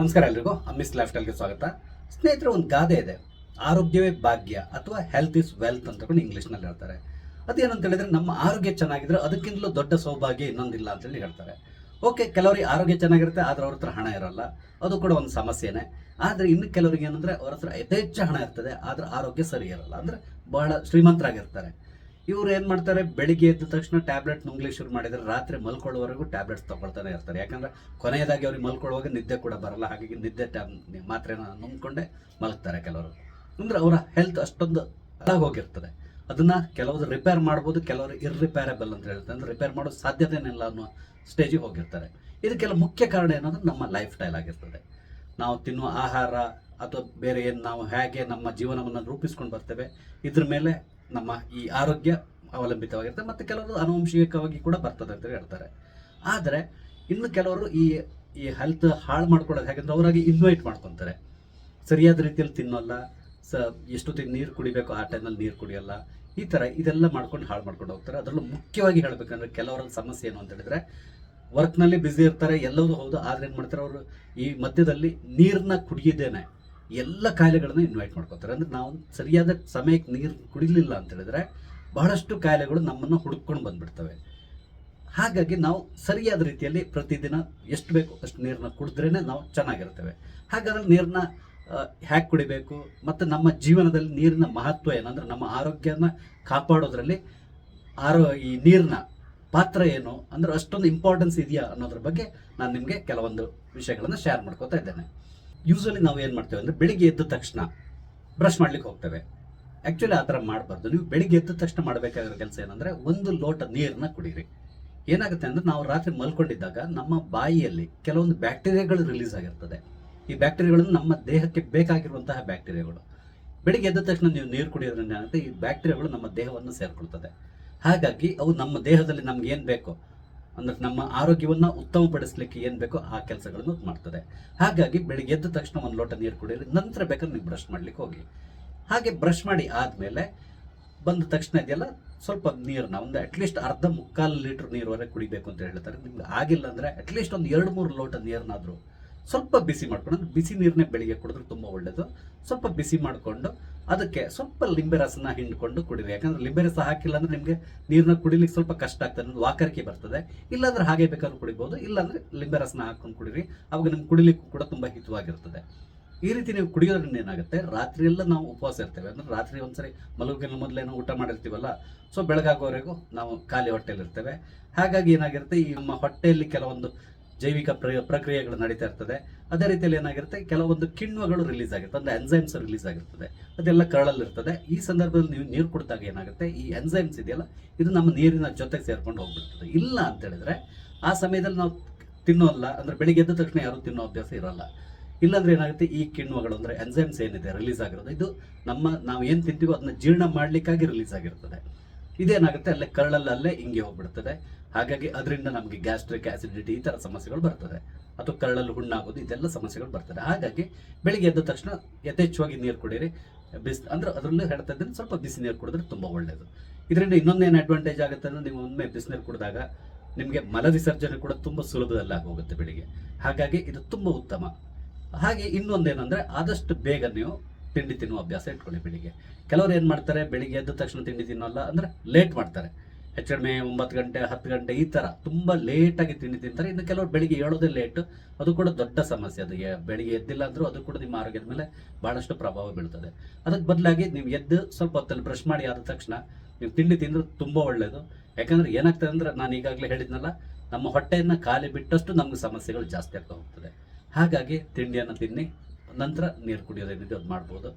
ನಮಸ್ಕಾರ ಎಲ್ರಿಗೂ. ಅಮಿಸ್ ಲೈಫ್ ಸ್ವಾಗತ. ಸ್ನೇಹಿತರೆ, ಒಂದು ಗಾದೆ ಇದೆ. ಆರೋಗ್ಯವೇ ಭಾಗ್ಯ ಅಥವಾ ಹೆಲ್ತ್ ಇಸ್ ವೆಲ್ತ್ ಅಂತ ಕೂಡ ಇಂಗ್ಲೀಷ್ನಲ್ಲಿ ಹೇಳ್ತಾರೆ. ಅದೇನಂತ ಹೇಳಿದ್ರೆ, ನಮ್ಮ ಆರೋಗ್ಯ ಚೆನ್ನಾಗಿದ್ರೆ ಅದಕ್ಕಿಂತಲೂ ದೊಡ್ಡ ಸೌಭಾಗ್ಯ ಇನ್ನೊಂದಿಲ್ಲ ಅಂತೇಳಿ ಹೇಳ್ತಾರೆ. ಓಕೆ, ಕೆಲವರಿಗೆ ಆರೋಗ್ಯ ಚೆನ್ನಾಗಿರುತ್ತೆ, ಆದರೆ ಅವ್ರ ಹತ್ರ ಹಣ ಇರಲ್ಲ. ಅದು ಕೂಡ ಒಂದು ಸಮಸ್ಯೆನೇ. ಆದರೆ ಇನ್ನು ಕೆಲವರಿಗೆ ಏನಂದ್ರೆ, ಅವ್ರ ಹತ್ರ ಯಥೇಚ್ಛ ಹಣ ಇರ್ತದೆ, ಆದ್ರೆ ಆರೋಗ್ಯ ಸರಿ ಇರಲ್ಲ. ಅಂದ್ರೆ ಬಹಳ ಶ್ರೀಮಂತರಾಗಿರ್ತಾರೆ. ಇವ್ರು ಏನ್ ಮಾಡ್ತಾರೆ? ಬೆಳಿಗ್ಗೆ ಎದ್ದ ತಕ್ಷಣ ಟ್ಯಾಬ್ಲೆಟ್ ನುಂಗ್ಲಿಕ್ಕೆ ಶುರು ಮಾಡಿದ್ರೆ ರಾತ್ರಿ ಮಲ್ಕೊಳ್ಳೋವರೆಗೂ ಟ್ಯಾಬ್ಲೆಟ್ಸ್ ತಗೊಳ್ತಾನೆ ಇರ್ತಾರೆ. ಯಾಕಂದ್ರೆ ಕೊನೆಯದಾಗಿ ಅವ್ರಿಗೆ ಮಲ್ಕೊಳ್ಳುವಾಗ ನಿದ್ದೆ ಕೂಡ ಬರಲ್ಲ. ಹಾಗಾಗಿ ನಿದ್ದೆ ಟ್ಯಾಬ್ ಮಾತ್ರೆನ ನುಂಗ್ಕೊಂಡೆ ಮಲಗ್ತಾರೆ ಕೆಲವರು. ಅಂದ್ರೆ ಅವರ ಹೆಲ್ತ್ ಅಷ್ಟೊಂದು ಹೋಗಿರ್ತದೆ. ಅದನ್ನ ಕೆಲವರು ರಿಪೇರ್ ಮಾಡ್ಬೋದು, ಕೆಲವರು ಇರ್ರಿಪೇರಬಲ್ ಅಂತ ಹೇಳ್ತಾರೆ. ಅಂದ್ರೆ ರಿಪೇರ್ ಮಾಡೋ ಸಾಧ್ಯತೆನೇ ಇಲ್ಲ ಅನ್ನೋ ಸ್ಟೇಜಿಗೆ ಹೋಗಿರ್ತಾರೆ. ಇದಕ್ಕೆಲ್ಲ ಮುಖ್ಯ ಕಾರಣ ಏನಂದ್ರೆ ನಮ್ಮ ಲೈಫ್ ಸ್ಟೈಲ್ ಆಗಿರ್ತದೆ. ನಾವು ತಿನ್ನುವ ಆಹಾರ ಅಥವಾ ಬೇರೆ ಏನು ನಾವು ಹೇಗೆ ನಮ್ಮ ಜೀವನವನ್ನು ರೂಪಿಸ್ಕೊಂಡು ಬರ್ತೇವೆ, ಇದ್ರ ಮೇಲೆ ನಮ್ಮ ಈ ಆರೋಗ್ಯ ಅವಲಂಬಿತವಾಗಿರ್ತದೆ ಮತ್ತು ಕೆಲವರು ಆನುವಂಶಿಕವಾಗಿ ಕೂಡ ಬರ್ತದೆ ಅಂತ ಹೇಳ್ತಾರೆ. ಆದರೆ ಇನ್ನು ಕೆಲವರು ಈ ಈ ಹೆಲ್ತ್ ಹಾಳು ಮಾಡ್ಕೊಳ್ಳೋದು ಹೇಗೆಂದ್ರೆ ಅವರಾಗಿ ಇನ್ವೈಟ್ ಮಾಡ್ಕೊತಾರೆ. ಸರಿಯಾದ ರೀತಿಯಲ್ಲಿ ತಿನ್ನೋಲ್ಲ, ಸ ಎಷ್ಟೊತ್ತಿಗೆ ನೀರು ಕುಡಿಬೇಕು, ಆ ಟೈಮಲ್ಲಿ ನೀರು ಕುಡಿಯೋಲ್ಲ, ಈ ಥರ ಇದೆಲ್ಲ ಮಾಡ್ಕೊಂಡು ಹಾಳು ಮಾಡ್ಕೊಂಡು ಹೋಗ್ತಾರೆ. ಅದರಲ್ಲೂ ಮುಖ್ಯವಾಗಿ ಹೇಳಬೇಕಂದ್ರೆ ಕೆಲವರ ಸಮಸ್ಯೆ ಏನು ಅಂತ ಹೇಳಿದ್ರೆ ವರ್ಕ್ನಲ್ಲಿ ಬ್ಯುಸಿ ಇರ್ತಾರೆ ಎಲ್ಲವೂ ಹೌದು, ಆದ್ರೆ ಏನು ಮಾಡ್ತಾರೆ, ಅವರು ಈ ಮಧ್ಯದಲ್ಲಿ ನೀರನ್ನ ಕುಡಿಯದೇನೆ. ಎಲ್ಲ ಕಾಯಿಲೆಗಳನ್ನ ಇನ್ವೈಟ್ ಮಾಡ್ಕೋತಾರೆ. ಅಂದ್ರೆ ನಾವು ಸರಿಯಾದ ಸಮಯಕ್ಕೆ ನೀರು ಕುಡಿಲಿಲ್ಲ ಅಂತ ಹೇಳಿದ್ರೆ ಬಹಳಷ್ಟು ಕಾಯಿಲೆಗಳು ನಮ್ಮನ್ನು ಹುಡುಕೊಂಡು ಬಂದ್ಬಿಡ್ತವೆ. ಹಾಗಾಗಿ ನಾವು ಸರಿಯಾದ ರೀತಿಯಲ್ಲಿ ಪ್ರತಿದಿನ ಎಷ್ಟು ಬೇಕು ಅಷ್ಟು ನೀರನ್ನ ಕುಡಿದ್ರೇ ನಾವು ಚೆನ್ನಾಗಿರ್ತೇವೆ ಹಾಗಾದ್ರೆ ನೀರನ್ನ ಹ್ಯಾಕ್ ಕುಡಿಬೇಕು ಮತ್ತು ನಮ್ಮ ಜೀವನದಲ್ಲಿ ನೀರಿನ ಮಹತ್ವ ಏನಂದ್ರೆ ನಮ್ಮ ಆರೋಗ್ಯನ ಕಾಪಾಡೋದ್ರಲ್ಲಿ ಆರೋ, ಈ ನೀರಿನ ಪಾತ್ರ ಏನು? ಅಂದ್ರೆ ಅಷ್ಟೊಂದು ಇಂಪಾರ್ಟೆನ್ಸ್ ಇದೆಯಾ ಅನ್ನೋದ್ರ ಬಗ್ಗೆ ನಾನು ನಿಮಗೆ ಕೆಲವೊಂದು ವಿಷಯಗಳನ್ನು ಶೇರ್ ಮಾಡ್ಕೋತಾ ಇದ್ದೇನೆ. ಯೂಶಲಿ ನಾವು ಏನು ಮಾಡ್ತೇವೆ ಅಂದರೆ ಬೆಳಿಗ್ಗೆ ಎದ್ದ ತಕ್ಷಣ ಬ್ರಷ್ ಮಾಡ್ಲಿಕ್ಕೆ ಹೋಗ್ತೇವೆ. ಆ್ಯಕ್ಚುಲಿ ಆ ಥರ ಮಾಡಬಾರ್ದು. ನೀವು ಬೆಳಿಗ್ಗೆ ಎದ್ದ ತಕ್ಷಣ ಮಾಡಬೇಕಾಗಿರೋ ಕೆಲಸ ಏನಂದರೆ ಒಂದು ಲೋಟ ನೀರನ್ನ ಕುಡೀರಿ. ಏನಾಗುತ್ತೆ ಅಂದರೆ ನಾವು ರಾತ್ರಿ ಮಲ್ಕೊಂಡಿದ್ದಾಗ ನಮ್ಮ ಬಾಯಿಯಲ್ಲಿ ಕೆಲವೊಂದು ಬ್ಯಾಕ್ಟೀರಿಯಾಗಳು ರಿಲೀಸ್ ಆಗಿರ್ತದೆ. ಈ ಬ್ಯಾಕ್ಟೀರಿಯಾಗಳನ್ನು ನಮ್ಮ ದೇಹಕ್ಕೆ ಬೇಕಾಗಿರುವಂತಹ ಬ್ಯಾಕ್ಟೀರಿಯಾಗಳು. ಬೆಳಿಗ್ಗೆ ಎದ್ದ ತಕ್ಷಣ ನೀವು ನೀರು ಕುಡಿಯೋದ್ರಿಂದ ಏನಾಗುತ್ತೆ? ಈ ಬ್ಯಾಕ್ಟೀರಿಯಾಗಳು ನಮ್ಮ ದೇಹವನ್ನು ಸೇರಿಕೊಳ್ತದೆ. ಹಾಗಾಗಿ ಅವು ನಮ್ಮ ದೇಹದಲ್ಲಿ ನಮ್ಗೆ ಏನು ಬೇಕು? ಅಂದ್ರೆ ನಮ್ಮ ಆರೋಗ್ಯವನ್ನು ಉತ್ತಮಪಡಿಸಲಿಕ್ಕೆ ಏನು ಬೇಕೋ ಆ ಕೆಲಸಗಳನ್ನು ಮಾಡ್ತದೆ. ಹಾಗಾಗಿ ಬೆಳಿಗ್ಗೆ ಎದ್ದ ತಕ್ಷಣ ಒಂದು ಲೋಟ ನೀರು ಕುಡಿಯಿರಿ, ನಂತರ ಬೇಕಾದ್ರೆ ನೀವು ಬ್ರಷ್ ಮಾಡ್ಲಿಕ್ಕೆ ಹೋಗಿ. ಹಾಗೆ ಬ್ರಷ್ ಮಾಡಿ ಆದಮೇಲೆ ಬಂದ ತಕ್ಷಣ ಇದೆಯಲ್ಲ, ಸ್ವಲ್ಪ ನೀರನ್ನ ಒಂದು ಅಟ್ಲೀಸ್ಟ್ ಅರ್ಧ ಮುಕ್ಕಾಲು ಲೀಟ್ರ್ ನೀರುವರೆಗೆ ಕುಡಿಬೇಕು ಅಂತ ಹೇಳ್ತಾರೆ. ನಿಮ್ಗೆ ಆಗಿಲ್ಲ ಅಂದರೆ ಅಟ್ಲೀಸ್ಟ್ ಒಂದು ಎರಡು ಮೂರು ಲೋಟ ನೀರನ್ನಾದರೂ ಸ್ವಲ್ಪ ಬಿಸಿ ಮಾಡ್ಕೊಂಡು ಬಿಸಿ ನೀರನ್ನೇ ಬೆಳಿಗ್ಗೆ ಕುಡಿದ್ರೆ ತುಂಬ ಒಳ್ಳೆಯದು ಸ್ವಲ್ಪ ಬಿಸಿ ಮಾಡಿಕೊಂಡು ಅದಕ್ಕೆ ಸ್ವಲ್ಪ ಲಿಂಬೆ ರಸನ ಹಿಂಡ್ಕೊಂಡು ಕುಡಿರಿ. ಯಾಕಂದ್ರೆ ಲಿಂಬೆ ರಸ ಹಾಕಿಲ್ಲ ಅಂದ್ರೆ ನಿಮಗೆ ನೀರನ್ನ ಕುಡಿಲಿಕ್ಕೆ ಸ್ವಲ್ಪ ಕಷ್ಟ ಆಗ್ತದೆ ವಾಕರಿಕೆ ಬರ್ತದೆ. ಇಲ್ಲಾಂದ್ರೆ ಹಾಗೆ ಬೇಕಾದ್ರೂ ಕುಡಿಬೋದು, ಇಲ್ಲಾಂದ್ರೆ ಲಿಂಬೆ ರಸನ ಹಾಕೊಂಡು ಕುಡಿರಿ. ಅವಾಗ ನಿಮ್ಗೆ ಕುಡಿಲಿಕ್ಕೂ ಕೂಡ ತುಂಬ ಹಿತವಾಗಿರ್ತದೆ. ಈ ರೀತಿ ನೀವು ಕುಡಿಯೋದ್ರಿಂದ ಏನಾಗುತ್ತೆ? ರಾತ್ರಿ ಎಲ್ಲ ನಾವು ಉಪವಾಸ ಇರ್ತೇವೆ. ಅಂದ್ರೆ ರಾತ್ರಿ ಒಂದ್ಸರಿ ಮಲಗಿನ ಮೊದಲೇನು ಊಟ ಮಾಡಿರ್ತೀವಲ್ಲ, ಸೊ ಬೆಳಗಾಗೋವರೆಗೂ ನಾವು ಖಾಲಿ ಹೊಟ್ಟೆಯಲ್ಲಿ ಇರ್ತೇವೆ ಹಾಗಾಗಿ ಏನಾಗಿರುತ್ತೆ, ಈ ನಮ್ಮ ಹೊಟ್ಟೆಯಲ್ಲಿ ಕೆಲವೊಂದು ಜೈವಿಕ ಪ್ರ ಪ್ರಕ್ರಿಯೆಗಳು ನಡೀತಾ ಇರ್ತದೆ. ಅದೇ ರೀತಿಯಲ್ಲಿ ಏನಾಗಿರುತ್ತೆ, ಕೆಲವೊಂದು ಕಿಣ್ವಗಳು ರಿಲೀಸ್ ಆಗುತ್ತೆ. ಅಂದರೆ ಎನ್ಸೈಮ್ಸ್ ರಿಲೀಸ್ ಆಗಿರ್ತದೆ. ಅದೆಲ್ಲ ಕರಳಲ್ಲಿರ್ತದೆ ಈ ಸಂದರ್ಭದಲ್ಲಿ ನೀವು ನೀರು ಕುಡಿದಾಗ ಏನಾಗುತ್ತೆ, ಈ ಎನ್ಸೈಮ್ಸ್ ಇದೆಯಲ್ಲ, ಇದು ನಮ್ಮ ನೀರಿನ ಜೊತೆಗೆ ಸೇರ್ಕೊಂಡು ಹೋಗ್ಬಿಡ್ತದೆ. ಇಲ್ಲ ಅಂತ ಹೇಳಿದ್ರೆ, ಆ ಸಮಯದಲ್ಲಿ ನಾವು ತಿನ್ನೋಲ್ಲ, ಅಂದ್ರೆ ಬೆಳಿಗ್ಗೆ ಎದ್ದ ತಕ್ಷಣ ಯಾರು ತಿನ್ನೋ ಅಭ್ಯಾಸ ಇರಲ್ಲ. ಇಲ್ಲಾಂದ್ರೆ ಏನಾಗುತ್ತೆ, ಈ ಕಿಣ್ವಗಳು, ಅಂದರೆ ಎನ್ಸೈಮ್ಸ್ ಏನಿದೆ ರಿಲೀಸ್ ಆಗಿರೋದು. ಇದು ನಮ್ಮ, ನಾವು ಏನು ತಿಂತೀವೋ ಅದನ್ನ ಜೀರ್ಣ ಮಾಡಲಿಕ್ಕಾಗಿ ರಿಲೀಸ್ ಆಗಿರ್ತದೆ. ಇದೇನಾಗುತ್ತೆ, ಅಲ್ಲೇ ಕರಳಲ್ಲಿ ಹಿಂಗೆ ಹೋಗ್ಬಿಡ್ತದೆ. ಹಾಗಾಗಿ ಅದರಿಂದ ನಮಗೆ ಗ್ಯಾಸ್ಟ್ರಿಕ್ ಆಸಿಡಿಟಿ ಈ ಥರ ಸಮಸ್ಯೆಗಳು ಬರ್ತದೆ. ಅಥವಾ ಕರಳಲ್ಲಿ ಹುಣ್ಣಾಗೋದು ಇದೆಲ್ಲ ಸಮಸ್ಯೆಗಳು ಬರ್ತದೆ. ಹಾಗಾಗಿ ಬೆಳಿಗ್ಗೆ ಎದ್ದ ತಕ್ಷಣ ಯಥೇಚ್ಛವಾಗಿ ನೀರು ಕುಡಿಯಿರಿ. ಬಿಸಿ ಅಂದ್ರೆ ಅದರಲ್ಲೂ ಹೇಳ್ತಾ ಇದ್ದೀನಿ, ಸ್ವಲ್ಪ ಬಿಸಿ ನೀರು ಕುಡಿದ್ರೆ ತುಂಬ ಒಳ್ಳೆಯದು ಇದರಿಂದ ಇನ್ನೊಂದೇನು ಅಡ್ವಾಂಟೇಜ್ ಆಗುತ್ತೆ ಅಂದರೆ ನೀವು ಒಮ್ಮೆ ಬಿಸಿನೀರು ಕುಡಿದಾಗ ನಿಮಗೆ ಮಲ ವಿಸರ್ಜನೆ ಕೂಡ ತುಂಬ ಸುಲಭದಲ್ಲಿ ಆಗೋಗುತ್ತೆ ಬೆಳಿಗ್ಗೆ. ಹಾಗಾಗಿ ಇದು ತುಂಬ ಉತ್ತಮ. ಹಾಗೆ ಇನ್ನೊಂದೇನಂದ್ರೆ ಆದಷ್ಟು ಬೇಗ ನೀವು ತಿಂಡಿ ತಿನ್ನುವ ಅಭ್ಯಾಸ ಇಟ್ಕೊಳ್ಳಿ ಬೆಳಿಗ್ಗೆ. ಕೆಲವರು ಏನು ಮಾಡ್ತಾರೆ, ಬೆಳಿಗ್ಗೆ ಎದ್ದ ತಕ್ಷಣ ತಿಂಡಿ ತಿನ್ನೋಲ್ಲ ಅಂದ್ರೆ ಲೇಟ್ ಮಾಡ್ತಾರೆ. ಹೆಚ್ಚು ಕಡಿಮೆ ಒಂಬತ್ತು ಗಂಟೆ, ಹತ್ತು ಗಂಟೆ ಈ ಥರ ತುಂಬ ಲೇಟಾಗಿ ತಿಂಡಿ ತಿಂತಾರೆ. ಇನ್ನು ಕೆಲವರು ಬೆಳಿಗ್ಗೆ ಏಳೋದೇ ಲೇಟ್ ಅದು ಕೂಡ ದೊಡ್ಡ ಸಮಸ್ಯೆ. ಅದು ಬೆಳಿಗ್ಗೆ ಎದ್ದಿಲ್ಲ ಅಂದ್ರು ಅದು ಕೂಡ ನಿಮ್ಮ ಆರೋಗ್ಯದ ಮೇಲೆ ಬಹಳಷ್ಟು ಪ್ರಭಾವ ಬೀಳ್ತದೆ. ಅದಕ್ಕೆ ಬದಲಾಗಿ ನೀವು ಎದ್ದು ಸ್ವಲ್ಪ ಹೊತ್ತಲ್ಲಿ ಬ್ರಷ್ ಮಾಡಿ ಆದ ತಕ್ಷಣ ನೀವು ತಿಂಡಿ ತಿಂದರೆ ತುಂಬ ಒಳ್ಳೆಯದು ಯಾಕಂದ್ರೆ ಏನಾಗ್ತದೆ ಅಂದ್ರೆ ನಾನು ಈಗಾಗಲೇ ಹೇಳಿದ್ನಲ್ಲ, ನಮ್ಮ ಹೊಟ್ಟೆಯನ್ನು ಖಾಲಿ ಬಿಟ್ಟಷ್ಟು ನಮ್ಗೆ ಸಮಸ್ಯೆಗಳು ಜಾಸ್ತಿ ಆಗ್ತಾ ಹೋಗ್ತದೆ. ಹಾಗಾಗಿ ತಿಂಡಿಯನ್ನು ತಿನ್ನಿ, ನಂತರ ನೀರು ಕುಡಿಯೋದೇನಿದೆ ಅದು ಮಾಡ್ಬೋದು.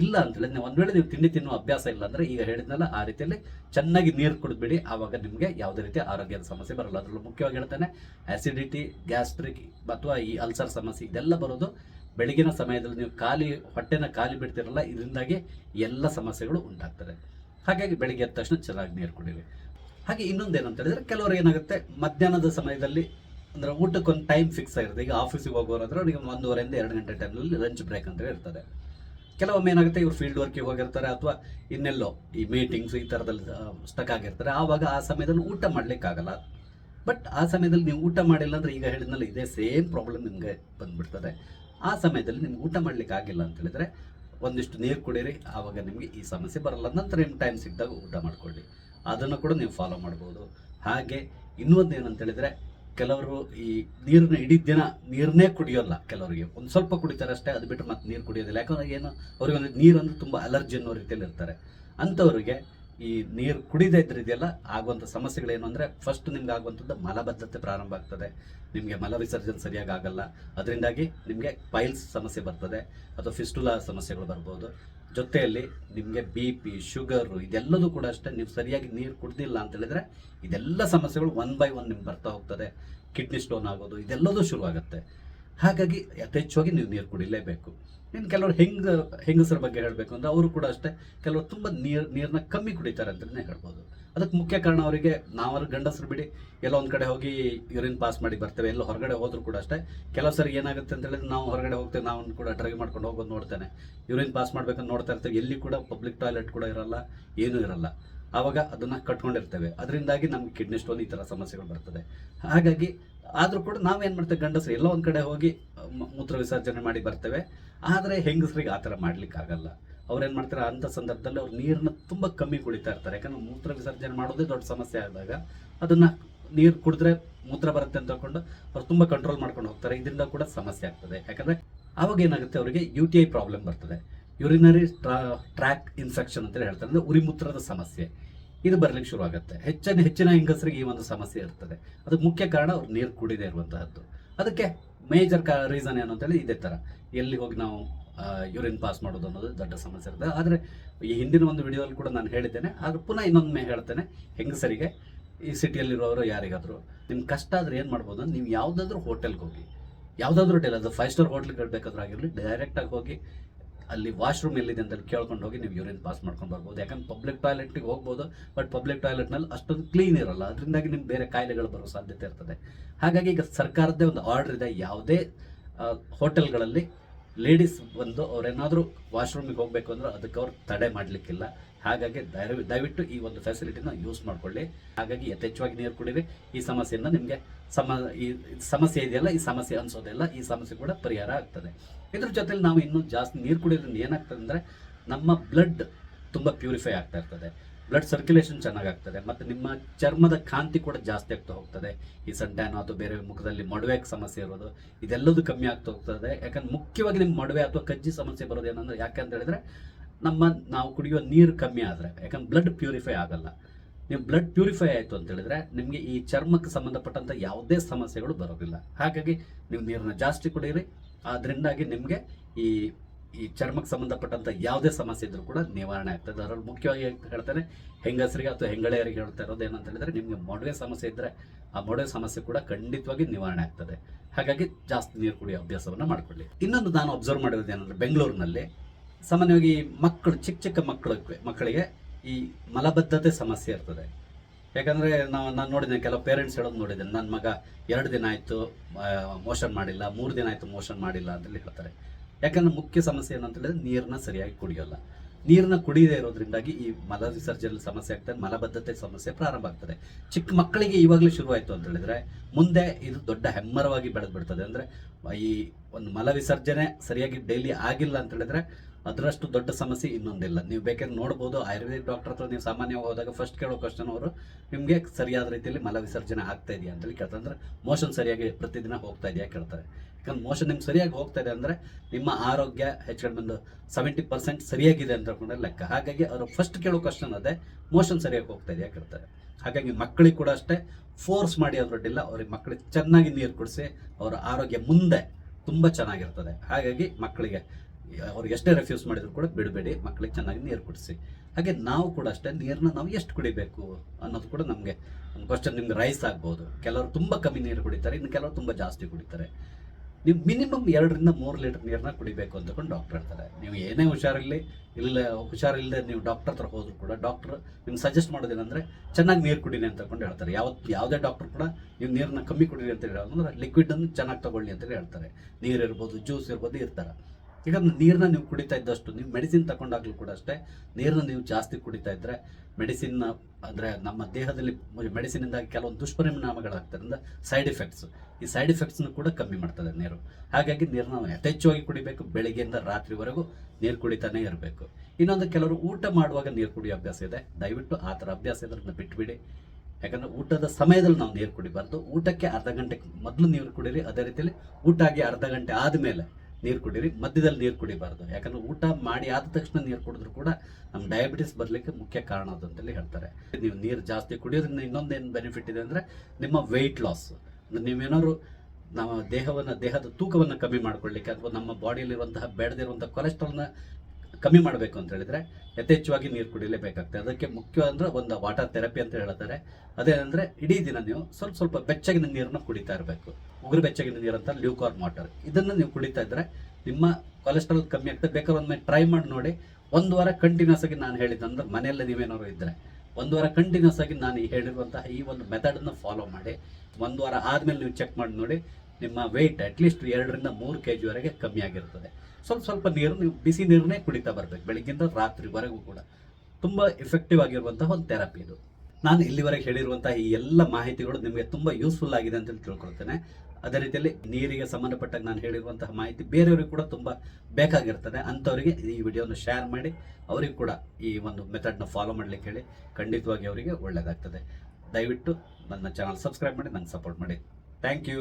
ಇಲ್ಲ ಅಂತ ಹೇಳಿದ್ರೆ ನೀವು ಒಂದು ವೇಳೆ ನೀವು ತಿಂಡಿ ತಿನ್ನುವ ಅಭ್ಯಾಸ ಇಲ್ಲ ಅಂದ್ರೆ ಈಗ ಹೇಳಿದ್ನಲ್ಲ, ಆ ರೀತಿಯಲ್ಲಿ ಚೆನ್ನಾಗಿ ನೀರು ಕುಡಿದ್ಬಿಡಿ. ಆವಾಗ ನಿಮಗೆ ಯಾವುದೇ ರೀತಿಯ ಆರೋಗ್ಯದ ಸಮಸ್ಯೆ ಬರಲ್ಲ. ಅದರಲ್ಲೂ ಮುಖ್ಯವಾಗಿ ಹೇಳ್ತಾನೆ ಆಸಿಡಿಟಿ ಗ್ಯಾಸ್ಟ್ರಿಕ್ ಅಥವಾ ಈ ಅಲ್ಸರ್ ಸಮಸ್ಯೆ, ಇದೆಲ್ಲ ಬರೋದು ಬೆಳಗಿನ ಸಮಯದಲ್ಲಿ. ನೀವು ಖಾಲಿ, ಹೊಟ್ಟೆನ ಖಾಲಿ ಬಿಡ್ತಿರಲ್ಲ, ಇದರಿಂದಾಗಿ ಎಲ್ಲ ಸಮಸ್ಯೆಗಳು ಉಂಟಾಗ್ತದೆ. ಹಾಗಾಗಿ ಬೆಳಿಗ್ಗೆ ಎದ್ದ ತಕ್ಷಣ ಚೆನ್ನಾಗಿ ನೀರು ಕುಡೀರಿ. ಹಾಗೆ ಇನ್ನೊಂದೇನಂತ ಹೇಳಿದ್ರೆ ಕೆಲವರು ಏನಾಗುತ್ತೆ, ಮಧ್ಯಾಹ್ನದ ಸಮಯದಲ್ಲಿ ಅಂದ್ರೆ ಊಟಕ್ಕೊಂದು ಟೈಮ್ ಫಿಕ್ಸ್ ಆಗಿರುತ್ತೆ. ಈಗ ಆಫೀಸಿಗೆ ಹೋಗೋರಾದ್ರೆ ಅವರಿಗೆ ಒಂದೂವರೆಯಿಂದ ಎರಡು ಗಂಟೆ ಟೈಮಲ್ಲಿ ಲಂಚ್ ಬ್ರೇಕ್ ಅಂತ ಇರ್ತದೆ ಕೆಲವೊಮ್ಮೆ ಏನಾಗುತ್ತೆ, ಇವ್ರು ಫೀಲ್ಡ್ ವರ್ಕಿಗೆ ಹೋಗಿರ್ತಾರೆ ಅಥವಾ ಇನ್ನೆಲ್ಲೋ ಈ ಮೀಟಿಂಗ್ಸ್ ಈ ಥರದಲ್ಲಿ ಸ್ಟಕ್ ಆಗಿರ್ತಾರೆ. ಆವಾಗ ಆ ಸಮಯದಲ್ಲಿ ಊಟ ಮಾಡಲಿಕ್ಕಾಗಲ್ಲ. ಬಟ್ ಆ ಸಮಯದಲ್ಲಿ ನೀವು ಊಟ ಮಾಡಿಲ್ಲ ಅಂದ್ರೆ ಈಗ ಹೇಳಿದ್ನಲ್ಲ, ಇದೇ ಸೇಮ್ ಪ್ರಾಬ್ಲಮ್ ನಿಮಗೆ ಬಂದ್ಬಿಡ್ತದೆ. ಆ ಸಮಯದಲ್ಲಿ ನಿಮ್ಗೆ ಊಟ ಮಾಡ್ಲಿಕ್ಕೆ ಆಗಿಲ್ಲ ಅಂತ ಹೇಳಿದ್ರೆ ಒಂದಿಷ್ಟು ನೀರು ಕುಡೀರಿ, ಆವಾಗ ನಿಮಗೆ ಈ ಸಮಸ್ಯೆ ಬರಲ್ಲ. ನಂತರ ನಿಮ್ಮ ಟೈಮ್ ಸಿಕ್ಕಿದಾಗ ಊಟ ಮಾಡ್ಕೊಳ್ಳಿ. ಅದನ್ನು ಕೂಡ ನೀವು ಫಾಲೋ ಮಾಡ್ಬೋದು. ಹಾಗೆ ಇನ್ನೊಂದು ಏನಂತ ಹೇಳಿದ್ರೆ ಕೆಲವರು ಈ ನೀರನ್ನ ಇಡೀ ದಿನ ನೀರನ್ನೇ ಕುಡಿಯೋಲ್ಲ ಕೆಲವರಿಗೆ. ಒಂದು ಸ್ವಲ್ಪ ಕುಡಿತಾರೆ ಅಷ್ಟೇ, ಅದು ಬಿಟ್ಟು ಮತ್ತೆ ನೀರು ಕುಡಿಯೋದಿಲ್ಲ. ಯಾಕಂದ್ರೆ ಏನು, ಅವ್ರಿಗೆ ಒಂದು ನೀರು ಅಂದ್ರೆ ತುಂಬ ಅಲರ್ಜಿ ಅನ್ನೋ ರೀತಿಯಲ್ಲಿ ಇರ್ತಾರೆ. ಅಂಥವ್ರಿಗೆ ಈ ನೀರು ಕುಡಿದೇ ಇದ್ರಿದೆಯಲ್ಲ ಆಗುವಂಥ ಸಮಸ್ಯೆಗಳೇನು ಅಂದರೆ ಫಸ್ಟ್ ನಿಮ್ಗೆ ಆಗುವಂಥದ್ದು ಮಲಬದ್ಧತೆ ಪ್ರಾರಂಭ ಆಗ್ತದೆ. ನಿಮಗೆ ಮಲ ವಿಸರ್ಜನೆ ಸರಿಯಾಗಿ ಆಗಲ್ಲ. ಅದರಿಂದಾಗಿ ನಿಮಗೆ ಪೈಲ್ಸ್ ಸಮಸ್ಯೆ ಬರ್ತದೆ, ಅಥವಾ ಫಿಸ್ಟುಲಾ ಸಮಸ್ಯೆಗಳು ಬರ್ಬೋದು. ಜೊತೆಯಲ್ಲಿ ನಿಮಗೆ ಬಿ ಪಿ ಶುಗರು ಇದೆಲ್ಲದೂ ಕೂಡ ಅಷ್ಟೇ. ನೀವು ಸರಿಯಾಗಿ ನೀರು ಕುಡ್ದಿಲ್ಲ ಅಂತ ಹೇಳಿದ್ರೆ ಇದೆಲ್ಲ ಸಮಸ್ಯೆಗಳು ಒನ್ ಬೈ ಒನ್ ನಿಮ್ಗೆ ಬರ್ತಾ ಹೋಗ್ತದೆ. ಕಿಡ್ನಿ ಸ್ಟೋನ್ ಆಗೋದು, ಇದೆಲ್ಲದೂ ಶುರುವಾಗುತ್ತೆ. ಹಾಗಾಗಿ ಯಥೇಚ್ಛವಾಗಿ ನೀವು ನೀರು ಕುಡಿಲೇಬೇಕು. ಇನ್ನು ಕೆಲವರು ಹೆಂಗ, ಹೆಂಗಸರ ಬಗ್ಗೆ ಹೇಳಬೇಕು ಅಂದರೆ ಅವರು ಕೂಡ ಅಷ್ಟೇ ಕೆಲವರು ತುಂಬ ನೀರು ನೀರನ್ನ ಕಮ್ಮಿ ಕುಡಿತಾರೆ ಅಂತಲೇ ಹೇಳ್ಬೋದು. ಅದಕ್ಕೆ ಮುಖ್ಯ ಕಾರಣ ಅವರಿಗೆ ನಾವು ಗಂಡಸರು ಬಿಡಿ, ಎಲ್ಲೋ ಒಂದು ಕಡೆ ಹೋಗಿ ಯೂರಿನ್ ಪಾಸ್ ಮಾಡಿ ಬರ್ತೇವೆ, ಎಲ್ಲೋ ಹೊರಗಡೆ ಹೋದರೂ ಕೂಡ ಅಷ್ಟೇ. ಕೆಲವು ಸರಿ ಏನಾಗುತ್ತೆ ಅಂತ ಹೇಳಿದ್ರೆ ನಾವು ಹೊರಗಡೆ ಹೋಗ್ತೇವೆ ನಾವು ಕೂಡ ಡ್ರೈವ್ ಮಾಡ್ಕೊಂಡು ಹೋಗೋದು ನೋಡ್ತೇನೆ. ಯೂರಿನ್ ಪಾಸ್ ಮಾಡ್ಬೇಕಂತ ನೋಡ್ತಾ ಇರ್ತೇವೆ, ಎಲ್ಲಿ ಕೂಡ ಪಬ್ಲಿಕ್ ಟಾಯ್ಲೆಟ್ ಕೂಡ ಇರಲ್ಲ, ಏನೂ ಇರಲ್ಲ. ಆವಾಗ ಅದನ್ನು ಕಟ್ಕೊಂಡಿರ್ತೇವೆ. ಅದರಿಂದಾಗಿ ನಮ್ಗೆ ಕಿಡ್ನಿ ಸ್ಟೋನ್ ಈ ಥರ ಸಮಸ್ಯೆಗಳು ಬರ್ತದೆ. ಹಾಗಾಗಿ ಆದರೂ ಕೂಡ ನಾವೇನು ಮಾಡ್ತೇವೆ, ಗಂಡಸರು ಎಲ್ಲೋ ಒಂದು ಕಡೆ ಹೋಗಿ ಮೂತ್ರ ವಿಸರ್ಜನೆ ಮಾಡಿ ಬರ್ತೇವೆ. ಆದರೆ ಹೆಂಗಸರಿಗೆ ಆ ಥರ ಮಾಡ್ಲಿಕ್ಕೆ ಆಗಲ್ಲ. ಅವ್ರೇನು ಮಾಡ್ತಾರೆ ಅಂಥ ಸಂದರ್ಭದಲ್ಲಿ ಅವ್ರು ನೀರನ್ನ ತುಂಬ ಕಮ್ಮಿ ಕುಡಿತಾ ಇರ್ತಾರೆ. ಯಾಕಂದ್ರೆ ಮೂತ್ರ ವಿಸರ್ಜನೆ ಮಾಡೋದೇ ದೊಡ್ಡ ಸಮಸ್ಯೆ ಆದಾಗ ಅದನ್ನು ನೀರು ಕುಡಿದ್ರೆ ಮೂತ್ರ ಬರುತ್ತೆ ಅಂತ ತಗೊಂಡು ಅವ್ರು ತುಂಬ ಕಂಟ್ರೋಲ್ ಮಾಡ್ಕೊಂಡು ಹೋಗ್ತಾರೆ. ಇದರಿಂದ ಕೂಡ ಸಮಸ್ಯೆ ಆಗ್ತದೆ. ಯಾಕಂದರೆ ಆವಾಗ ಏನಾಗುತ್ತೆ, ಅವರಿಗೆ ಯು ಟಿ ಐ ಪ್ರಾಬ್ಲಮ್ ಬರ್ತದೆ. ಯುರಿನರಿ ಟ್ರ್ಯಾಕ್ ಇನ್ಫೆಕ್ಷನ್ ಅಂತ ಹೇಳ್ತಾರೆ. ಅಂದರೆ ಉರಿಮೂತ್ರದ ಸಮಸ್ಯೆ. ಇದು ಬರ್ಲಿಕ್ಕೆ ಶುರು ಆಗುತ್ತೆ ಹೆಚ್ಚಿನ ಹೆಚ್ಚಿನ ಹೆಂಗಸರಿಗೆ ಈ ಒಂದು ಸಮಸ್ಯೆ ಇರ್ತದೆ. ಅದಕ್ಕೆ ಮುಖ್ಯ ಕಾರಣ ಅವ್ರು ನೀರು ಕುಡಿದೇ ಇರುವಂತಹದ್ದು. ಅದಕ್ಕೆ ಮೇಜರ್ ಕಾ ರೀಸನ್ ಏನು ಅಂತೇಳಿ ಇದೇ ಥರ ಎಲ್ಲಿ ಹೋಗಿ ನಾವು ಯೂರಿನ್ ಪಾಸ್ ಮಾಡೋದು ಅನ್ನೋದು ದೊಡ್ಡ ಸಮಸ್ಯೆ ಇರ್ತದೆ. ಆದರೆ ಈ ಹಿಂದಿನ ಒಂದು ವಿಡಿಯೋದಲ್ಲಿ ಕೂಡ ನಾನು ಹೇಳಿದ್ದೇನೆ. ಆದ್ರೆ ಪುನಃ ಇನ್ನೊಮ್ಮೆ ಹೇಳ್ತೇನೆ. ಹೆಂಗಸರಿಗೆ, ಈ ಸಿಟಿಯಲ್ಲಿರೋರು ಯಾರಿಗಾದರೂ ನಿಮ್ಗೆ ಕಷ್ಟ ಆದರೆ ಏನು ಮಾಡ್ಬೋದು ಅಂದ್ರೆ ನೀವು ಯಾವುದಾದ್ರೂ ಹೋಟೆಲ್ಗೆ ಹೋಗಿ. ಯಾವುದಾದ್ರೂ ಹೋಟೆಲ್ ಅದು ಫೈವ್ ಸ್ಟಾರ್ ಹೋಟೆಲ್ಗೆ ಬೇಕಾದ್ರೂ ಆಗಿರಲಿ ಡೈರೆಕ್ಟಾಗಿ ಹೋಗಿ ಅಲ್ಲಿ ವಾಶ್ರೂಮ್ ಎಲ್ಲಿದೆ ಅಂತ ಕೇಳ್ಕೊಂಡು ಹೋಗಿ ನೀವು ಯೂರಿನ್ ಪಾಸ್ ಮಾಡ್ಕೊಂಡು ಬರ್ಬೋದು. ಯಾಕಂದ್ರೆ ಪಬ್ಲಿಕ್ ಟಾಯ್ಲೆಟ್ಗೆ ಹೋಗ್ಬೋದು, ಬಟ್ ಪಬ್ಲಿಕ್ ಟಾಯ್ಲೆಟ್ನಲ್ಲಿ ಅಷ್ಟೊಂದು ಕ್ಲೀನ್ ಇರಲ್ಲ. ಅದರಿಂದಾಗಿ ನಿಮ್ಗೆ ಬೇರೆ ಕಾಯಿಲೆಗಳು ಬರೋ ಸಾಧ್ಯತೆ ಇರ್ತದೆ. ಹಾಗಾಗಿ ಈಗ ಸರ್ಕಾರದ್ದೇ ಒಂದು ಆರ್ಡರ್ ಇದೆ. ಯಾವುದೇ ಹೋಟೆಲ್ಗಳಲ್ಲಿ ಲೇಡೀಸ್ ಬಂದು ಅವ್ರೇನಾದರೂ ವಾಶ್ರೂಮಿಗೆ ಹೋಗಬೇಕು ಅಂದ್ರೆ ಅದಕ್ಕೆ ಅವ್ರು ತಡೆ ಮಾಡಲಿಕ್ಕಿಲ್ಲ. ಹಾಗಾಗಿ ದಯವಿ, ದಯವಿಟ್ಟು ಈ ಒಂದು ಫೆಸಿಲಿಟಿನ ಯೂಸ್ ಮಾಡ್ಕೊಳ್ಳಿ. ಹಾಗಾಗಿ ಯಥೇಚ್ಛವಾಗಿ ನೀರು ಕುಡಿರಿ. ಈ ಸಮಸ್ಯೆಯಿಂದ ನಿಮಗೆ ಸಮ, ಈ ಸಮಸ್ಯೆ ಇದೆಯಲ್ಲ, ಈ ಸಮಸ್ಯೆ ಅನಿಸೋದೆಲ್ಲ ಈ ಸಮಸ್ಯೆ ಕೂಡ ಪರಿಹಾರ ಆಗ್ತದೆ. ಇದ್ರ ಜೊತೆಲಿ ನಾವು ಇನ್ನೂ ಜಾಸ್ತಿ ನೀರು ಕುಡಿಯೋದ್ರಿಂದ ಏನಾಗ್ತದೆ ಅಂದರೆ ನಮ್ಮ ಬ್ಲಡ್ ತುಂಬ ಪ್ಯೂರಿಫೈ ಆಗ್ತಾ ಇರ್ತದೆ. ಬ್ಲಡ್ ಸರ್ಕ್ಯುಲೇಷನ್ ಚೆನ್ನಾಗಾಗ್ತದೆ ಮತ್ತು ನಿಮ್ಮ ಚರ್ಮದ ಕಾಂತಿ ಕೂಡ ಜಾಸ್ತಿ ಆಗ್ತಾ ಹೋಗ್ತದೆ. ಈ ಸನ್ಟ್ಯಾನ್ ಅಥವಾ ಬೇರೆ ಮುಖದಲ್ಲಿ ಮೊಡವೆ ಸಮಸ್ಯೆ ಇರೋದು, ಇದೆಲ್ಲದೂ ಕಮ್ಮಿ ಆಗ್ತಾ ಹೋಗ್ತದೆ. ಯಾಕಂದ್ರೆ ಮುಖ್ಯವಾಗಿ ನಿಮ್ಮ ಮೊಡವೆ ಅಥವಾ ಕಜ್ಜಿ ಸಮಸ್ಯೆ ಬರೋದು ಏನಂದ್ರೆ, ಯಾಕೆ ಅಂತ ಹೇಳಿದ್ರೆ ನಮ್ಮ ನಾವು ಕುಡಿಯುವ ನೀರು ಕಮ್ಮಿ ಆದರೆ, ಯಾಕಂದ್ರೆ ಬ್ಲಡ್ ಪ್ಯೂರಿಫೈ ಆಗಲ್ಲ. ನಿಮ್ಮ ಬ್ಲಡ್ ಪ್ಯೂರಿಫೈ ಆಯಿತು ಅಂತ ಹೇಳಿದ್ರೆ ನಿಮಗೆ ಈ ಚರ್ಮಕ್ಕೆ ಸಂಬಂಧಪಟ್ಟಂಥ ಯಾವುದೇ ಸಮಸ್ಯೆಗಳು ಬರೋದಿಲ್ಲ. ಹಾಗಾಗಿ ನೀವು ನೀರನ್ನ ಜಾಸ್ತಿ ಕುಡಿಯಿರಿ ಅದರಿಂದಾಗಿ ನಿಮಗೆ ಈ ಈ ಚರ್ಮಕ್ಕೆ ಸಂಬಂಧಪಟ್ಟಂಥ ಯಾವುದೇ ಸಮಸ್ಯೆ ಇದ್ದರೂ ಕೂಡ ನಿವಾರಣೆ ಆಗ್ತದೆ ಅದರಲ್ಲಿ ಮುಖ್ಯವಾಗಿ ಹೇಳ್ತಾರೆ ಹೆಂಗಸರಿಗೆ ಅಥವಾ ಹೆಂಗಳೆಯರಿಗೆ ಹೇಳ್ತಾ ಇರೋದು ಏನಂತ ಹೇಳಿದ್ರೆ, ನಿಮಗೆ ಮೊಡವೆ ಸಮಸ್ಯೆ ಇದ್ದರೆ ಆ ಮೊಡವೆ ಸಮಸ್ಯೆ ಕೂಡ ಖಂಡಿತವಾಗಿ ನಿವಾರಣೆ ಆಗ್ತದೆ. ಹಾಗಾಗಿ ಜಾಸ್ತಿ ನೀರು ಕುಡಿಯೋ ಅಭ್ಯಾಸವನ್ನು ಮಾಡಿಕೊಳ್ಳಿ. ಇನ್ನೊಂದು ನಾನು ಅಬ್ಸರ್ವ್ ಮಾಡಿರೋದು ಏನಂದ್ರೆ, ಬೆಂಗಳೂರಿನಲ್ಲಿ ಸಾಮಾನ್ಯವಾಗಿ ಮಕ್ಕಳು, ಚಿಕ್ಕ ಚಿಕ್ಕ ಮಕ್ಕಳು, ಮಕ್ಕಳಿಗೆ ಈ ಮಲಬದ್ಧತೆ ಸಮಸ್ಯೆ ಇರ್ತದೆ. ಯಾಕಂದರೆ ನಾವು ನಾನು ನೋಡಿದ್ದೇನೆ ಕೆಲವು ಪೇರೆಂಟ್ಸ್ ಹೇಳೋದು ನೋಡಿದ್ದೇನೆ. ನನ್ನ ಮಗ ಎರಡು ದಿನ ಆಯಿತು ಮೋಷನ್ ಮಾಡಿಲ್ಲ, ಮೂರು ದಿನ ಆಯಿತು ಮೋಷನ್ ಮಾಡಿಲ್ಲ ಅಂತೇಳಿ ಹೇಳ್ತಾರೆ. ಯಾಕಂದ್ರೆ ಮುಖ್ಯ ಸಮಸ್ಯೆ ಏನಂತ ಹೇಳಿದ್ರೆ ನೀರನ್ನ ಸರಿಯಾಗಿ ಕುಡಿಯೋಲ್ಲ. ನೀರನ್ನ ಕುಡಿಯದೇ ಇರೋದ್ರಿಂದಾಗಿ ಈ ಮಲ ವಿಸರ್ಜನೆ ಸಮಸ್ಯೆ ಆಗ್ತದೆ, ಮಲಬದ್ಧತೆ ಸಮಸ್ಯೆ ಪ್ರಾರಂಭ ಆಗ್ತದೆ. ಚಿಕ್ಕ ಮಕ್ಕಳಿಗೆ ಇವಾಗಲೇ ಶುರುವಾಯಿತು ಅಂತ ಹೇಳಿದ್ರೆ, ಮುಂದೆ ಇದು ದೊಡ್ಡ ಹೆಮ್ಮರವಾಗಿ ಬೆಳೆದು ಬಿಡ್ತದೆ ಅಂದರೆ ಈ ಒಂದು ಮಲ ವಿಸರ್ಜನೆ ಸರಿಯಾಗಿ ಡೈಲಿ ಆಗಿಲ್ಲ ಅಂತ ಹೇಳಿದ್ರೆ ಅದರಷ್ಟು ದೊಡ್ಡ ಸಮಸ್ಯೆ ಇನ್ನೊಂದಿಲ್ಲ. ನೀವು ಬೇಕಾದ್ರೆ ನೋಡ್ಬೋದು, ಆಯುರ್ವೇದಿಕ್ ಡಾಕ್ಟರ್ ಹತ್ರ ನೀವು ಸಾಮಾನ್ಯವಾಗಿ ಹೋದಾಗ ಫಸ್ಟ್ ಕೇಳೋ ಕ್ವಶನ್ ಅವರು, ನಿಮಗೆ ಸರಿಯಾದ ರೀತಿಯಲ್ಲಿ ಮಲ ವಿಸರ್ಜನೆ ಆಗ್ತಾ ಇದೆಯಾ? ಅಂತೇಳಿ ಕೇಳ್ತಾರೆ. ಅಂದರೆ ಮೋಷನ್ ಸರಿಯಾಗಿ ಪ್ರತಿದಿನ ಹೋಗ್ತಾ ಇದೆಯಾ ಕೇಳ್ತಾರೆ. ಯಾಕಂದ್ರೆ ಮೋಷನ್ ನಿಮ್ಗೆ ಸರಿಯಾಗಿ ಹೋಗ್ತಾ ಇದೆ ಅಂದರೆ ನಿಮ್ಮ ಆರೋಗ್ಯ ಹೆಚ್ಚು ಒಂದು ಸೆವೆಂಟಿ ಪರ್ಸೆಂಟ್ ಸರಿಯಾಗಿದೆ ಅಂತ ಹೇಳ್ಕೊಂಡ್ರೆ ಲೆಕ್ಕ. ಹಾಗಾಗಿ ಅವರು ಫಸ್ಟ್ ಕೇಳೋ ಕ್ವಶನ್ ಅದೇ ಮೋಷನ್ ಸರಿಯಾಗಿ ಹೋಗ್ತಾ ಇದೆಯಾ? ಕೇಳ್ತಾರೆ. ಹಾಗಾಗಿ ಮಕ್ಕಳಿಗೆ ಕೂಡ ಅಷ್ಟೇ ಫೋರ್ಸ್ ಮಾಡಿ ಅದ್ರೊಡ್ಡಿಲ್ಲ ಅವ್ರಿಗೆ ಮಕ್ಕಳಿಗೆ ಚೆನ್ನಾಗಿ ನೀರು ಕುಡಿಸಿ ಅವರ ಆರೋಗ್ಯ ಮುಂದೆ ತುಂಬ ಚೆನ್ನಾಗಿರ್ತದೆ. ಹಾಗಾಗಿ ಮಕ್ಕಳಿಗೆ ಅವ್ರಿಗೆ ಎಷ್ಟೇ ರೆಫ್ಯೂಸ್ ಮಾಡಿದ್ರು ಕೂಡ ಬಿಡಬೇಡಿ ಮಕ್ಕಳಿಗೆ ಚೆನ್ನಾಗಿ ನೀರು ಕುಡಿಸಿ. ಹಾಗೆ ನಾವು ಕೂಡ ಅಷ್ಟೇ ನೀರನ್ನ ನಾವು ಎಷ್ಟು ಕುಡಿಬೇಕು ಅನ್ನೋದು ಕೂಡ ನಮಗೆ ಒಂದು ಕ್ವಶನ್ ನಿಮ್ಗೆ ರೈಸ್ ಆಗ್ಬೋದು. ಕೆಲವರು ತುಂಬ ಕಮ್ಮಿ ನೀರು ಕುಡಿತಾರೆ, ಇನ್ನು ಕೆಲವರು ತುಂಬ ಜಾಸ್ತಿ ಕುಡಿತಾರೆ. ನೀವು ಮಿನಿಮಮ್ ಎರಡರಿಂದ ಮೂರು ಲೀಟರ್ ನೀರನ್ನ ಕುಡಿಬೇಕು ಅಂತಕೊಂಡು ಡಾಕ್ಟರ್ ಹೇಳ್ತಾರೆ. ನೀವು ಏನೇ ಹುಷಾರಿರಲಿ, ಇಲ್ಲ ಹುಷಾರಿಲ್ಲದೆ ನೀವು ಡಾಕ್ಟರ್ ಹತ್ರ ಹೋದ್ರು ಕೂಡ ಡಾಕ್ಟರ್ ನಿಮ್ಗೆ ಸಜೆಸ್ಟ್ ಮಾಡೋದೇನೆಂದರೆ ಚೆನ್ನಾಗಿ ನೀರು ಕುಡೀನಿ ಅಂತಕೊಂಡು ಹೇಳ್ತಾರೆ. ಯಾವ ಯಾವುದೇ ಡಾಕ್ಟರ್ ಕೂಡ ನೀವು ನೀರನ್ನ ಕಮ್ಮಿ ಕುಡೀರಿ ಅಂತ ಹೇಳೋದು ಅಂದ್ರೆ ಲಿಕ್ವಿಡನ್ನು ಚೆನ್ನಾಗಿ ತಗೊಳ್ಳಿ ಅಂತೇಳಿ ಹೇಳ್ತಾರೆ. ನೀರು ಇರ್ಬೋದು ಜ್ಯೂಸ್ ಇರ್ಬೋದು ಇರ್ತಾರೆ ಈಗ ನೀರನ್ನ ನೀವು ಕುಡಿತಾ ಇದ್ದಷ್ಟು, ನೀವು ಮೆಡಿಸಿನ್ ತಗೊಂಡಾಗ್ಲೂ ಕೂಡ ಅಷ್ಟೇ ನೀರನ್ನ ನೀವು ಜಾಸ್ತಿ ಕುಡಿತಾ ಇದ್ದರೆ ಮೆಡಿಸಿನ್ ಅಂದರೆ ನಮ್ಮ ದೇಹದಲ್ಲಿ ಮೆಡಿಸಿನಿಂದಾಗಿ ಕೆಲವೊಂದು ದುಷ್ಪರಿಣಾಮಗಳಾಗ್ತದ್ರಿಂದ ಸೈಡ್ ಎಫೆಕ್ಟ್ಸ್ ಈ ಸೈಡ್ ಎಫೆಕ್ಟ್ಸ್ನು ಕೂಡ ಕಮ್ಮಿ ಮಾಡ್ತದೆ ನೀರು. ಹಾಗಾಗಿ ನೀರನ್ನ ಯಥೇಚ್ಛವಾಗಿ ಕುಡಿಬೇಕು, ಬೆಳಿಗ್ಗೆಯಿಂದ ರಾತ್ರಿವರೆಗೂ ನೀರು ಕುಡಿತಾನೆ ಇರಬೇಕು. ಇನ್ನೊಂದು ಕೆಲವರು ಊಟ ಮಾಡುವಾಗ ನೀರು ಕುಡಿಯೋ ಅಭ್ಯಾಸ ಇದೆ. ದಯವಿಟ್ಟು ಆ ಥರ ಅಭ್ಯಾಸ ಇದ್ರನ್ನ ಬಿಟ್ಬಿಡಿ. ಯಾಕಂದರೆ ಊಟದ ಸಮಯದಲ್ಲಿ ನಾವು ನೀರು ಕುಡಿಬಾರ್ದು. ಊಟಕ್ಕೆ ಅರ್ಧ ಗಂಟೆ ಮೊದಲು ನೀರು ಕುಡೀರಿ. ಅದೇ ರೀತಿಯಲ್ಲಿ ಊಟ ಆಗಿ ಅರ್ಧ ಗಂಟೆ ಆದಮೇಲೆ ನೀರು ಕುಡೀರಿ, ಮಧ್ಯದಲ್ಲಿ ನೀರು ಕುಡಿಬಾರ್ದು. ಯಾಕಂದ್ರೆ ಊಟ ಮಾಡಿ ಆದ ತಕ್ಷಣ ನೀರು ಕುಡಿದ್ರು ಕೂಡ ನಮ್ಮ ಡಯಾಬಿಟಿಸ್ ಬರಲಿಕ್ಕೆ ಮುಖ್ಯ ಕಾರಣ ಅದು ಅಂತೇಳಿ ಹೇಳ್ತಾರೆ. ನೀವು ನೀರು ಜಾಸ್ತಿ ಕುಡಿಯೋದ್ರಿಂದ ಇನ್ನೊಂದೇನು ಬೆನಿಫಿಟ್ ಇದೆ ಅಂದರೆ ನಿಮ್ಮ ವೆಯ್ಟ್ ಲಾಸ್ ನೀವೇನಾದ್ರು ನಮ್ಮ ದೇಹವನ್ನು, ದೇಹದ ತೂಕವನ್ನು ಕಮ್ಮಿ ಮಾಡ್ಕೊಳ್ಳಿಕ್ಕೆ ಅಥವಾ ನಮ್ಮ ಬಾಡಿಯಲ್ಲಿರುವಂತಹ ಬೆಳೆದಿರುವಂಥ ಕೊಲೆಸ್ಟ್ರಾಲ್ನ ಕಮ್ಮಿ ಮಾಡಬೇಕು ಅಂತ ಹೇಳಿದ್ರೆ ಯಥೇಚ್ಛವಾಗಿ ನೀರು ಕುಡಿಯಲೇಬೇಕಾಗ್ತದೆ ಅದಕ್ಕೆ ಮುಖ್ಯ ಅಂದ್ರೆ ಒಂದು ವಾಟರ್ ಥೆರಪಿ ಅಂತ ಹೇಳ್ತಾರೆ. ಅದೇನಂದ್ರೆ ಇಡೀ ದಿನ ನೀವು ಸ್ವಲ್ಪ ಸ್ವಲ್ಪ ಬೆಚ್ಚಗಿನ ನೀರನ್ನು ಕುಡಿತಾ ಇರಬೇಕು. ಉಗುರು ಬೆಚ್ಚಗಿನ ನೀರು ಅಂತ ಲ್ಯೂಕಾರ್ ವಾಟರ್. ಇದನ್ನು ನೀವು ಕುಡಿತಾ ಇದ್ದರೆ ನಿಮ್ಮ ಕೊಲೆಸ್ಟ್ರಾಲ್ ಕಮ್ಮಿ ಆಗ್ತದೆ. ಬೇಕಾದ್ರೆ ಒಮ್ಮೆ ಟ್ರೈ ಮಾಡಿ ನೋಡಿ. ಒಂದು ವಾರ ಕಂಟಿನ್ಯೂಸ್ ಆಗಿ ನಾನು ಹೇಳಿದ್ದಂದ್ರೆ ಮನೆಯಲ್ಲೇ ನೀವೇನಾದ್ರು ಇದ್ದರೆ ಒಂದು ವಾರ ಕಂಟಿನ್ಯೂಸ್ ಆಗಿ ನಾನು ಈ ಹೇಳಿರುವಂತಹ ಈ ಒಂದು ಮೆಥಡನ್ನು ಫಾಲೋ ಮಾಡಿ. ಒಂದು ವಾರ ಆದಮೇಲೆ ನೀವು ಚೆಕ್ ಮಾಡಿ ನೋಡಿ ನಿಮ್ಮ ವೆಯ್ಟ್ ಅಟ್ಲೀಸ್ಟ್ ಎರಡರಿಂದ ಮೂರು ಕೆ ಜಿವರೆಗೆ ಕಮ್ಮಿ ಆಗಿರ್ತದೆ. ಸ್ವಲ್ಪ ಸ್ವಲ್ಪ ನೀರು, ನೀವು ಬಿಸಿ ನೀರನ್ನೇ ಕುಡಿತಾ ಬರಬೇಕು. ಬೆಳಗ್ಗಿಂದ ರಾತ್ರಿವರೆಗೂ ಕೂಡ. ತುಂಬ ಎಫೆಕ್ಟಿವ್ ಆಗಿರುವಂತಹ ಒಂದು ಥೆರಪಿ ಇದು. ನಾನು ಇಲ್ಲಿವರೆಗೆ ಹೇಳಿರುವಂತಹ ಈ ಎಲ್ಲ ಮಾಹಿತಿಗಳು ನಿಮಗೆ ತುಂಬ ಯೂಸ್ಫುಲ್ ಆಗಿದೆ ಅಂತ ತಿಳ್ಕೊಳ್ತೇನೆ. ಅದೇ ರೀತಿಯಲ್ಲಿ ನೀರಿಗೆ ಸಂಬಂಧಪಟ್ಟಾಗ ನಾನು ಹೇಳಿರುವಂತಹ ಮಾಹಿತಿ ಬೇರೆಯವ್ರಿಗೆ ಕೂಡ ತುಂಬ ಬೇಕಾಗಿರ್ತದೆ. ಅಂಥವರಿಗೆ ಈ ವಿಡಿಯೋನ ಶೇರ್ ಮಾಡಿ, ಅವರಿಗೂ ಕೂಡ ಈ ಒಂದು ಮೆಥಡ್ನ ಫಾಲೋ ಮಾಡಲಿಕ್ಕೆ ಹೇಳಿ ಖಂಡಿತವಾಗಿ ಅವರಿಗೆ ಒಳ್ಳೆಯದಾಗ್ತದೆ ದಯವಿಟ್ಟು ನನ್ನ ಚಾನಲ್ ಸಬ್ಸ್ಕ್ರೈಬ್ ಮಾಡಿ, ನಂಗೆ ಸಪೋರ್ಟ್ ಮಾಡಿ. Thank you